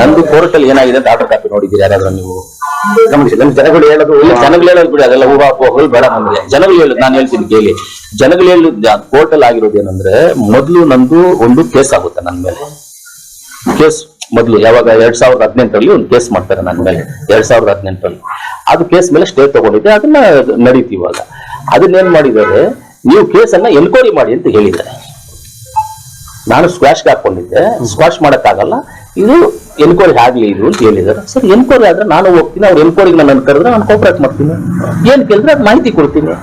ನಂದು ಕೋರ್ಟ್ ಅಲ್ಲಿ ಏನಾಗಿದೆ ಅಂತ ಆರ್ಡರ್ ಕಾಪಿ ನೋಡಿದ್ದೀರಿ? ಯಾರಾದ್ರೂ ನೀವು? ಗಮನಿಸಿ ನಮ್ಗೆ ಜನಗಳು ಹೇಳೋದು, ಇಲ್ಲ ಜನಗಳು ಹೇಳೋದು ಬಿಡಿ, ಅದೆಲ್ಲ ಊಹಾಪೋಹಗಳು ಬೇಡ ನಮ್ಗೆ ಜನಗಳು ಹೇಳುದು, ನಾನು ಹೇಳ್ತೀನಿ ಕೇಳಿ. ಜನಗಳು ಹೇಳುದು ಕೋರ್ಟ್ ಅಲ್ಲಿ ಆಗಿರೋದು ಏನಂದ್ರೆ, ಮೊದಲು ನಂದು ಒಂದು ಕೇಸ್ ಆಗುತ್ತೆ ನನ್ನ ಮೇಲೆ. ಕೇಸ್ ಮೊದಲು ಯಾವಾಗ ಎರಡ್ ಸಾವಿರದ ಹದಿನೆಂಟರಲ್ಲಿ ಒಂದು ಕೇಸ್ ಮಾಡ್ತಾರೆ ನನ್ನ ಮೇಲೆ, ಎರಡ್ ಸಾವಿರದ ಹದಿನೆಂಟರಲ್ಲಿ. ಅದು ಕೇಸ್ ಮೇಲೆ ಸ್ಟೇ ತಗೊಂಡಿದ್ದೆ, ಅದನ್ನ ನಡೀತಿ ಇವಾಗ. ಅದನ್ನೇನ್ ಮಾಡಿದ್ದಾರೆ, ನೀವು ಕೇಸನ್ನ ಎನ್ಕ್ವೈರಿ ಮಾಡಿ ಅಂತ ಹೇಳಿದ್ದಾರೆ. ನಾನು ಸ್ಕ್ವಾಶ್ಗೆ ಹಾಕೊಂಡಿದ್ದೆ. ಸ್ಕ್ವಾಶ್ ಮಾಡಕ್ಕಾಗಲ್ಲ. ಇದು ಎನ್ಕ್ವೈರಿ ಆಗ್ಲಿ ಇದು ಅಂತ ಹೇಳಿದಾರೆ. ಸರ್, ಎನ್ಕ್ವೈರಿ ಆದ್ರೆ ನಾನು ಹೋಗ್ತೀನಿ, ಅವ್ರು ಎನ್ಕ್ವೈರಿಗೆ ನನ್ನ ಕರೆದ್ರೆ ನಾನು ಕೋಪರೇಟ್ ಮಾಡ್ತೀನಿ. ಏನ್ ಕೇಳಿದ್ರೆ ಅದು ಮಾಹಿತಿ ಕೊಡ್ತೀನಿ.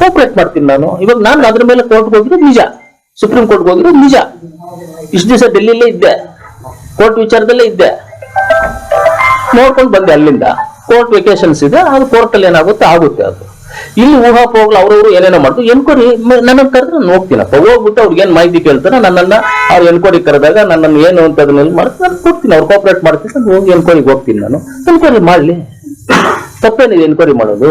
ಕೋಪರೇಟ್ ಮಾಡ್ತೀನಿ ನಾನು. ಇವಾಗ ನಾನು ಅದ್ರ ಮೇಲೆ ಕೋರ್ಟ್ಗೆ ಹೋಗಿದ್ರೆ ನಿಜ. ಸುಪ್ರೀಂ ಕೋರ್ಟ್ಗೆ ಹೋಗಿದ್ರೆ ನಿಜ. ಇಷ್ಟು ದಿವಸ ಡೆಲ್ಲಿಲೇ ಇದ್ದೆ. ಕೋರ್ಟ್ ವಿಚಾರದಲ್ಲೇ ಇದ್ದೆ. ನೋಡ್ಕೊಂಡು ಬಂದೆ ಅಲ್ಲಿಂದ. ಕೋರ್ಟ್ ವೆಕೇಶನ್ಸ್ ಇದೆ, ಅದು ಕೋರ್ಟಲ್ಲಿ ಏನಾಗುತ್ತೆ, ಆಗುತ್ತೆ ಅದು. ಇಲ್ಲಿ ಊಹಾಪೋಹಗಳು ಅವ್ರವ್ರು ಏನೇನೋ ಮಾಡ್ತು, ಎನ್ಕ್ವೈರಿ ನನ್ನ ಕರೆದ್ರೆ ನಾನು ಹೋಗ್ತೀನಪ್ಪ. ಹೋಗ್ಬಿಟ್ಟು ಅವ್ರಿಗೆ ಏನ್ ಮಾಹಿತಿ ಕೇಳ್ತಾರೆ ನನ್ನನ್ನ ಅವ್ರು ಎನ್ಕ್ವೈರಿ ಕರೆದಾಗ ನನ್ನನ್ನು ಏನು ಅಂತ ಅದನ್ನ ಮಾಡ್ತಾರೆ ನಾನು ಕೊಡ್ತೀನಿ, ಅವ್ರು ಕೋಪರೇಟ್ ಮಾಡ್ತೀನಿ ನಾನು ಹೋಗಿ ಎನ್ಕ್ವೈರಿಗೆ ಹೋಗ್ತೀನಿ ನಾನು. ಎನ್ಕ್ವೈರಿ ಮಾಡ್ಲಿ. ತಪ್ಪೇನಿದೆ ಎನ್ಕ್ವೈರಿ ಮಾಡೋದು?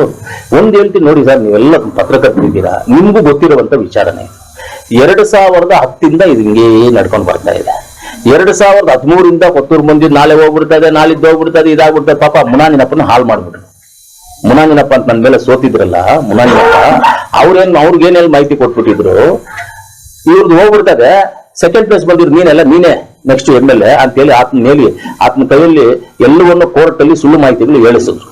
ಒಂದು ಹೇಳ್ತೀನಿ ನೋಡಿ ಸರ್, ನೀವೆಲ್ಲ ಪತ್ರಕರ್ತರಿದ್ದೀರಾ? ನಿಮಗೂ ಗೊತ್ತಿರುವಂತ ವಿಚಾರನೆ ಎರಡು ಸಾವಿರದ ಹತ್ತಿಂದ ಇದು ಹಿಂಗೆ ನಡ್ಕೊಂಡು ಬರ್ತಾ ಇದೆ. ಎರಡು ಸಾವಿರದ ಹದಿಮೂರಿಂದ ಕೊತ್ತೂರು ಮಂದಿ ನಾಳೆ ಹೋಗ್ಬಿಡ್ತದೆ ನಾಳಿದ್ದು ಹೋಗ್ಬಿಡ್ತದೆ ಇದಾಗ್ಬಿಡ್ತದೆ ಪಾಪ ಮುನಾನಿನಪ್ಪನ ಹಾಳು ಮಾಡ್ಬಿಟ್ರು. ಮುನಾನಿನಪ್ಪ ಅಂತ ನನ್ನ ಮೇಲೆ ಸೋತಿದ್ರಲ್ಲ, ಮುನಾಂಜನಪ್ಪ, ಅವ್ರೇನ್ ಅವ್ರಿಗೇನೆಲ್ಲ ಮಾಹಿತಿ ಕೊಟ್ಬಿಟ್ಟಿದ್ರು? ಇವ್ರದ್ದು ಹೋಗ್ಬಿಡ್ತದೆ. ಸೆಕೆಂಡ್ ಪ್ಲೇಸ್ ಬಂದಿದ್ರು ನೀನೆಲ್ಲ ನೀನೇ ನೆಕ್ಸ್ಟ್ ಎಂ ಎಲ್ ಎ ಅಂತೇಳಿ ಆತ್ಮ ಮೇಲೆ ಆತ್ಮ ಕೈಯಲ್ಲಿ ಎಲ್ಲವನ್ನು ಕೋರ್ಟ್ ಅಲ್ಲಿ ಸುಳ್ಳು ಮಾಹಿತಿಗಳು ಹೇಳಿಸಿದ್ರು.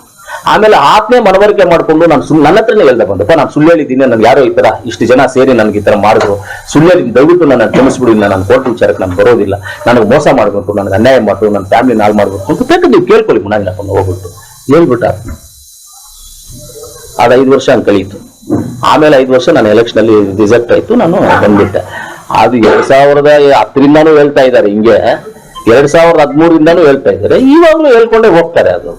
ಆಮೇಲೆ ಆತ್ಮೇ ಮನವರಿಕೆ ಮಾಡ್ಕೊಂಡು ನಾನು ಸುಳ್ಳು ನನ್ನ ಹತ್ರನೇ ಹೇಳ್ದೆ ಬಂದಪ್ಪ ನಾನು ಸುಳ್ಳು ಹೇಳಿದ್ದೀನಿ ನನ್ಗೆ ಯಾರೋ ಈ ತರ ಇಷ್ಟು ಜನ ಸೇರಿ ನನ್ಗೆ ಈ ತರ ಮಾಡಿದ್ರು. ಸುಳ್ಳು ಹೇಳಿದ್ದೀನಿ, ದಯವಿಟ್ಟು ನನ್ನ ಕ್ಷಮಿಸ್ಬಿಡಿ ನಾನು ಕೋರ್ಟ್ ವಿಚಾರಕ್ಕೆ ನಾನು ಬರೋದಿಲ್ಲ. ನನಗೆ ಮೋಸ ಮಾಡ್ಬೇಕು, ನನಗೆ ಅನ್ಯಾಯ ಮಾಡ್ಬೇಕು ನನ್ನ ಫ್ಯಾಮಿಲಿ ನಾಳು ಮಾಡ್ಬೇಕು ಅಂತ ನೀವು ಕೇಳ್ಕೊಳ್ಳಿ ಮುನ್ನಾಗಿನಪ್ಪ ಹೋಗ್ಬಿಟ್ಟು. ಹೇಳ್ಬಿಟ್ಟ ಅದು ಐದು ವರ್ಷ ಹಂಗೆ ಕಳೀತು. ಆಮೇಲೆ ಐದು ವರ್ಷ ನಾನು ಎಲೆಕ್ಷನ್ ಅಲ್ಲಿ ರಿಜೆಕ್ಟ್ ಆಯ್ತು, ನಾನು ಬಂದ್ಬಿಟ್ಟೆ. ಅದು ಎರಡ್ ಸಾವಿರದ ಹತ್ತರಿಂದಾನು ಹೇಳ್ತಾ ಇದ್ದಾರೆ ಹಿಂಗೆ. ಎರಡ್ ಸಾವಿರದ ಹದಿಮೂರಿಂದಾನು ಹೇಳ್ತಾ ಇದ್ದಾರೆ. ಇವಾಗ್ಲೂ ಹೇಳ್ಕೊಂಡೇ ಹೋಗ್ತಾರೆ ಅದು.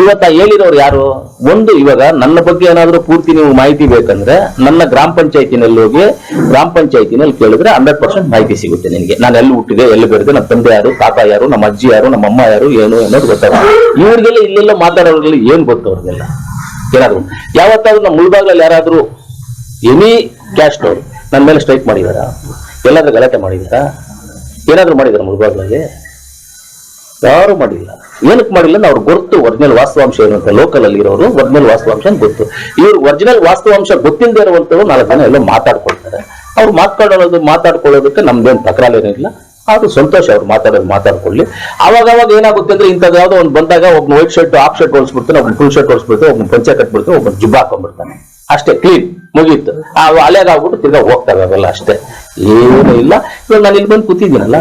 ಇವತ್ತ ಹೇಳಿರೋರು ಯಾರು? ಒಂದು, ಇವಾಗ ನನ್ನ ಬಗ್ಗೆ ಏನಾದ್ರೂ ಪೂರ್ತಿ ನೀವು ಮಾಹಿತಿ ಬೇಕಂದ್ರೆ ನನ್ನ ಗ್ರಾಮ ಪಂಚಾಯತಿನಲ್ಲಿ ಹೋಗಿ, ಗ್ರಾಮ ಪಂಚಾಯತಿನಲ್ಲಿ ಕೇಳಿದ್ರೆ ಹಂಡ್ರೆಡ್ ಪರ್ಸೆಂಟ್ ಮಾಹಿತಿ ಸಿಗುತ್ತೆ ನಿನಗೆ. ನಾನು ಎಲ್ಲಿ ಹುಟ್ಟಿದೆ, ಎಲ್ಲಿ ಬೆಳೆದೆ ನಮ್ಮ ತಂದೆ ಯಾರು, ತಾತ ಯಾರು, ನಮ್ಮ ಅಜ್ಜಿ ಯಾರು, ನಮ್ಮ ಅಮ್ಮ ಯಾರು, ಏನು ಅನ್ನೋದು ಗೊತ್ತಾಗ ಇವ್ರಿಗೆಲ್ಲ ಇಲ್ಲೆಲ್ಲ ಮಾತಾಡೋರ್ಗೆಲ್ಲ ಏನ್ ಗೊತ್ತು ಅವ್ರಿಗೆಲ್ಲ? ಏನಾದ್ರು? ಯಾವತ್ತಾದ್ರೂ ನಮ್ಮ ಮುಳ್ಬಾಗ್ಲಲ್ಲಿ ಯಾರಾದ್ರೂ ಎನಿ ಕ್ಯಾಶ್ ನೋಡಿ ನನ್ನ ಮೇಲೆ ಸ್ಟ್ರೈಕ್ ಮಾಡಿದಾರ? ಎಲ್ಲಾದ್ರೂ ಗಲಾಟೆ ಮಾಡಿದಾರ? ಏನಾದ್ರೂ ಮಾಡಿದಾರ ಮುಳ್ಬಾಗ್ಲಲ್ಲಿ? ಯಾರು ಮಾಡಿಲ್ಲ. ಏನಕ್ಕೆ ಮಾಡಿಲ್ಲ ಅವ್ರಿಗೆ ಗೊತ್ತು ಒರಿಜಿನಲ್ ವಾಸ್ತವಾಂಶ ಏನು ಅಂತ. ಲೋಕಲ್ ಅಲ್ಲಿ ಇರೋರು ಒರಿಜಿನಲ್ ವಾಸ್ತವಾಂಶ ಗೊತ್ತು. ಇವ್ರು ಒರಿಜಿನಲ್ ವಾಸ್ತವಾಂಶ ಗೊತ್ತಿಲ್ಲದೆ ಇರುವಂತವ್ರು ನಾಲ್ಕು ಜನ ಎಲ್ಲೋ ಮಾತಾಡ್ಕೊಳ್ತಾರೆ. ಅವ್ರು ಮಾತಾಡೋದು ಮಾತಾಡ್ಕೊಳ್ಳೋದಕ್ಕೆ ನಮ್ದೇನು ತಕರಾಲೇನಿಲ್ಲ ಅದು ಸಂತೋಷ ಅವ್ರು ಮಾತಾಡೋದು ಮಾತಾಡ್ಕೊಳ್ಳಿ. ಅವಾಗ ಅವಾಗ ಏನಾಗುತ್ತೆ ಅಂದ್ರೆ ಇಂಥದ್ದು ಯಾವ್ದೋ ಒಂದು ಬಂದಾಗ ಒಬ್ಬ ವೈಟ್ ಶರ್ಟ್, ಹಾಫ್ ಶರ್ಟ್ ಹೊಲಿಸ್ಬಿಡ್ತಾನೆ ಒಬ್ಬ ಫುಲ್ ಶರ್ಟ್ ಹೊಲಿಸ್ಬಿಡ್ತಾನೆ ಒಬ್ಬ ಪಂಚೆ ಕಟ್ಬಿಡ್ತಾನೆ ಒಬ್ಬ ಜಿಬ್ಬ ಹಾಕೊಂಡ್ಬಿಡ್ತಾನೆ. ಅಷ್ಟೇ ಕ್ಲೀನ್ ಮುಗೀತು. ಆ ಅಲೆಗಾಗ್ಬಿಟ್ಟು ತಿರ್ಗಾ ಹೋಗ್ತಾರೆ ಅವೆಲ್ಲ ಅಷ್ಟೇ. ಏನೂ ಇಲ್ಲ. ಇವಾಗ ನಾನು ಇಲ್ಲಿ ಬಂದು ಕೂತಿದ್ದೀನಲ್ಲ,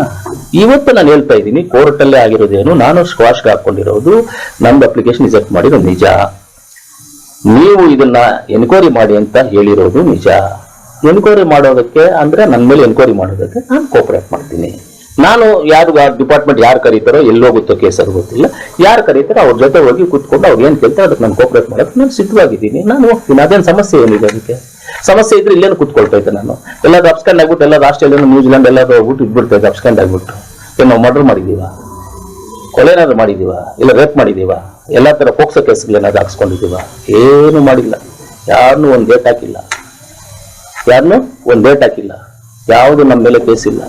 ಇವತ್ತು ನಾನು ಹೇಳ್ತಾ ಇದ್ದೀನಿ ಕೋರ್ಟ್ ಅಲ್ಲೇ ಆಗಿರೋದೇನು, ನಾನು ಸ್ಕ್ವಾಶ್ಗೆ ಹಾಕೊಂಡಿರೋದು, ನಮ್ದು ಅಪ್ಲಿಕೇಶನ್ ರಿಜೆಕ್ಟ್ ಮಾಡಿರೋದು ನಿಜ. ನೀವು ಇದನ್ನ ಎನ್ಕ್ವೈರಿ ಮಾಡಿ ಅಂತ ಹೇಳಿರೋದು ನಿಜ. ಎನ್ಕ್ವೈರಿ ಮಾಡೋದಕ್ಕೆ ಅಂದ್ರೆ ನನ್ನ ಮೇಲೆ ಎನ್ಕ್ವೈರಿ ಮಾಡೋದಕ್ಕೆ ನಾನು ಕೋಪರೇಟ್ ಮಾಡ್ತೀನಿ. ನಾನು ಯಾರು ಡಿಪಾರ್ಟ್ಮೆಂಟ್ ಯಾರು ಕರೀತಾರೋ ಎಲ್ಲೋಗುತ್ತೋ ಕೇಸ್ ಅದು ಗೊತ್ತಿಲ್ಲ. ಯಾರು ಕರೀತಾರೋ ಅವ್ರ ಜೊತೆ ಹೋಗಿ ಕೂತ್ಕೊಂಡು ಅವ್ರು ಏನು ಕೇಳ್ತಾರೆ ಅದಕ್ಕೆ ನಾನು ಕೋಪರೇಟ್ ಮಾಡೋಕೆ ನಾನು ಸಿದ್ಧವಾಗಿದ್ದೀನಿ. ನಾನು ಹೋಗ್ತೀನಿ. ಅದೇನು ಸಮಸ್ಯೆ ಏನಿದೆ ಅದಕ್ಕೆ? ಸಮಸ್ಯೆ ಇದ್ರೆ ಇಲ್ಲೇನು ಕೂತ್ಕೊಳ್ತಾ ನಾನು. ಎಲ್ಲ ಅಪ್ಸ್ಕಂಡ್ ಆಗ್ಬಿಟ್ಟು ಎಲ್ಲ ಆಸ್ಟ್ರೇಲಿಯಾ ನ್ಯೂಜಿಲೆಂಡ್ ಎಲ್ಲ ಹೋಗ್ಬಿಟ್ಟು ಇದ್ಬಿಡ್ತಾ ಇದ್ದೆ ಅಪ್ಸ್ಕಂಡ್ ಆಗ್ಬಿಟ್ಟು ಏನು ಮರ್ಡರ್ ಮಾಡಿದ್ದೀವ? ಕೊಲೆ ಏನಾದ್ರು ಮಾಡಿದೀವ ಇಲ್ಲ ರೇಪ್ ಮಾಡಿದ್ದೀವಾ? ಎಲ್ಲ ತರ ಪೋಕ್ಸೋ ಕೇಸ್ಗಳೇನಾದ್ರು ಏನಾದ್ರು ಹಾಕ್ಸ್ಕೊಂಡಿದೀವ ಏನು ಮಾಡಿಲ್ಲ. ಯಾರನ್ನೂ ಒಂದು ಡೇಟ್ ಹಾಕಿಲ್ಲ. ಯಾರನ್ನೂ ಒಂದು ಡೇಟ್ ಹಾಕಿಲ್ಲ. ಯಾವುದು ನಮ್ಮ ಮೇಲೆ ಕೇಸ್ ಇಲ್ಲ.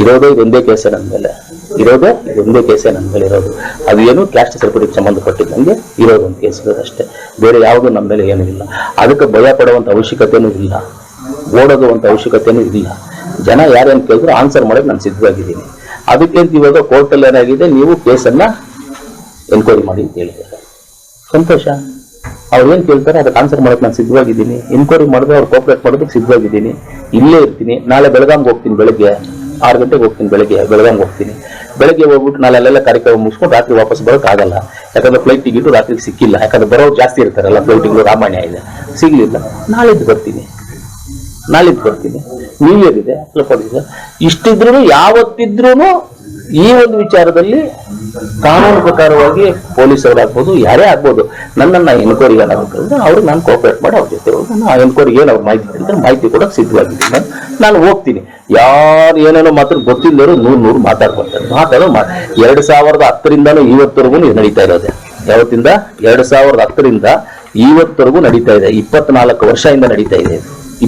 ಇರೋದೇ ಇದೊಂದೇ ಕೇಸೇ ನನ್ನ ಮೇಲೆ. ಇರೋದೇ ಇದೊಂದೇ ಕೇಸೇ ನನ್ನ ಮೇಲೆ ಇರೋದು. ಅದು ಏನು ಕ್ಯಾಸ್ಟ್ ಸರ್ಟಿಫಿಕೇಟ್ ಸಂಬಂಧಪಟ್ಟಿದ್ದಂಗೆ ಇರೋದು ಒಂದು ಕೇಸ್ ಅಷ್ಟೇ. ಬೇರೆ ಯಾವುದು ನಮ್ಮ ಮೇಲೆ ಏನೂ ಇಲ್ಲ. ಅದಕ್ಕೆ ಭಯ ಪಡುವಂಥ ಅವಶ್ಯಕತೆಯೂ ಇಲ್ಲ. ಓಡೋದು ಅಂತ ಅವಶ್ಯಕತೆನೂ ಇಲ್ಲ. ಜನ ಯಾರೇನು ಕೇಳಿದ್ರು ಆನ್ಸರ್ ಮಾಡೋಕ್ಕೆ ನಾನು ಸಿದ್ಧವಾಗಿದ್ದೀನಿ. ಅದಕ್ಕೆ ಇವಾಗ ಕೋರ್ಟಲ್ಲಿ ಏನಾಗಿದೆ? ನೀವು ಕೇಸನ್ನ ಎನ್ಕ್ವೈರಿ ಮಾಡಿ ಅಂತ ಹೇಳಿದ್ದಾರೆ. ಸಂತೋಷ. ಅವ್ರು ಏನು ಕೇಳ್ತಾರೆ? ಅದಕ್ಕೆ ಆನ್ಸರ್ ಮಾಡೋಕ್ಕೆ ನಾನು ಸಿದ್ಧವಾಗಿದ್ದೀನಿ. ಎನ್ಕ್ವೈರಿ ಮಾಡಿದ್ರೆ ಅವ್ರು ಕೋಪರೇಟ್ ಮಾಡೋದಕ್ಕೆ ಸಿದ್ಧವಾಗಿದ್ದೀನಿ. ಇಲ್ಲೇ ಇರ್ತೀನಿ. ನಾಳೆ ಬೆಳಗಾಂಗೆ ಹೋಗ್ತೀನಿ ಬೆಳಗ್ಗೆ. ಆರು ಗಂಟೆಗೆ ಹೋಗ್ತೀನಿ, ಬೆಳಗ್ಗೆ ಬೆಳಗಾಂಗೆ ಹೋಗ್ತೀನಿ. ಬೆಳಗ್ಗೆ ಹೋಗ್ಬಿಟ್ಟು ನಾಳೆ ಅಲ್ಲೆಲ್ಲ ಕಾರ್ಯಕ್ರಮ ಮುಗಿಸ್ಕೊಂಡು ರಾತ್ರಿ ವಾಪಸ್ ಬರೋಕ್ಕಾಗಲ್ಲ ಯಾಕಂದ್ರೆ ಫ್ಲೈಟ್ ಟಿಕೆಟ್ ರಾತ್ರಿಗೆ ಸಿಕ್ಕಿಲ್ಲ. ಯಾಕಂದ್ರೆ ಬರೋರು ಜಾಸ್ತಿ ಇರ್ತಾರಲ್ಲ ಫ್ಲೈಟ್ಗಳು ರಾಮಾಯಣ ಇದೆ. ಸಿಗ್ಲಿಲ್ಲ. ನಾಳಿದ್ದು ಬರ್ತೀನಿ. ನಾಳಿದ್ದು ಬರ್ತೀನಿ. ನ್ಯೂ ಇಯರ್ ಇದೆ. ಸ್ವಲ್ಪ ಇಷ್ಟಿದ್ರು ಯಾವತ್ತಿದ್ರೂ ಈ ಒಂದು ವಿಚಾರದಲ್ಲಿ ಕಾನೂನು ಪ್ರಕಾರವಾಗಿ ಪೊಲೀಸ್ ಆಗ್ಬೋದು ಯಾರೇ ಆಗ್ಬೋದು, ನನ್ನನ್ನು ಎನ್ಕ್ವೈರಿ ಏನಾಗುತ್ತೆ ಅವ್ರಿಗೆ ನಾನು ಕೋಪರೇಟ್ ಮಾಡಿ ಅವ್ರ ಜೊತೆ ಹೋಗಿ ನಾನು ಎನ್ಕ್ವೈರಿಗೆ ಏನು ಅವ್ರು ಮಾಹಿತಿ ಕೇಳಿದ್ರೆ ಮಾಹಿತಿ ಕೂಡ ಸಿದ್ಧವಾಗಿದ್ದೀನಿ. ನಾನು ಹೋಗ್ತೀನಿ. ಯಾರು ಏನೇನೋ ಮಾತ್ರ ಗೊತ್ತಿಲ್ಲರು ನೂರು ನೂರು ಮಾತಾಡ್ಕೊಳ್ತಾರೆ. ಮಾತಾಡೋ ಮಾ ಎರಡು ಸಾವಿರದ ಹತ್ತರಿಂದನೂ ಇವತ್ತರೆಗೂ ನಡೀತಾ ಇರೋದೆ. ಯಾವತ್ತಿಂದ? ಎರಡು ಸಾವಿರದ ಹತ್ತರಿಂದ ಇವತ್ತರೆಗೂ ನಡೀತಾ ಇದೆ. ಇಪ್ಪತ್ನಾಲ್ಕು ವರ್ಷದಿಂದ ನಡೀತಾ ಇದೆ.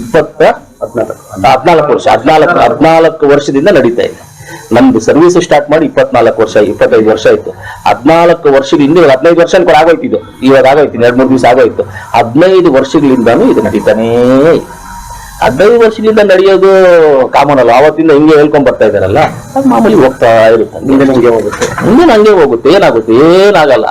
ಇಪ್ಪತ್ತ ಹದಿನಾಲ್ಕು. ಹದಿನಾಲ್ಕು ವರ್ಷ. ಹದಿನಾಲ್ಕು ಹದಿನಾಲ್ಕು ವರ್ಷದಿಂದ ನಡೀತಾ ಇದೆ. ನಮ್ದು ಸರ್ವಿಸ್ ಸ್ಟಾರ್ಟ್ ಮಾಡಿ ಇಪ್ಪತ್ನಾಲ್ಕು ವರ್ಷ, ಇಪ್ಪತ್ತೈದು ವರ್ಷ ಆಯ್ತು. ಹದಿನಾಲ್ಕು ವರ್ಷದಿಂದ ಇವಾಗ ಹದಿನೈದು ವರ್ಷ ಕೂಡ ಆಗೋಯ್ತು ಇದು ಇವಾಗ ಆಗೋಯ್ತು ಎರಡು, ಮೂರು ದಿವಸ ಆಗೋಯ್ತು. ಹದಿನೈದು ವರ್ಷಗಳಿಂದಾನು ಇದು ನಡೀತಾನೇ. ಹದಿನೈದು ವರ್ಷದಿಂದ ನಡೆಯೋದು ಕಾಮನ್ ಅಲ್ಲ ಅವತ್ತಿಂದ ಹಿಂಗೆ ಹೇಳ್ಕೊಂಡ್ ಬರ್ತಾ ಇದಾರಲ್ಲ ಮಾಮೂಲಿ ಹೋಗ್ತಾ ಇರುತ್ತೆ. ಹಂಗೆ ಹೋಗುತ್ತೆ? ಮುಂದೆ ಹಂಗೆ ಹೋಗುತ್ತೆ? ಏನಾಗುತ್ತೆ? ಏನಾಗಲ್ಲ.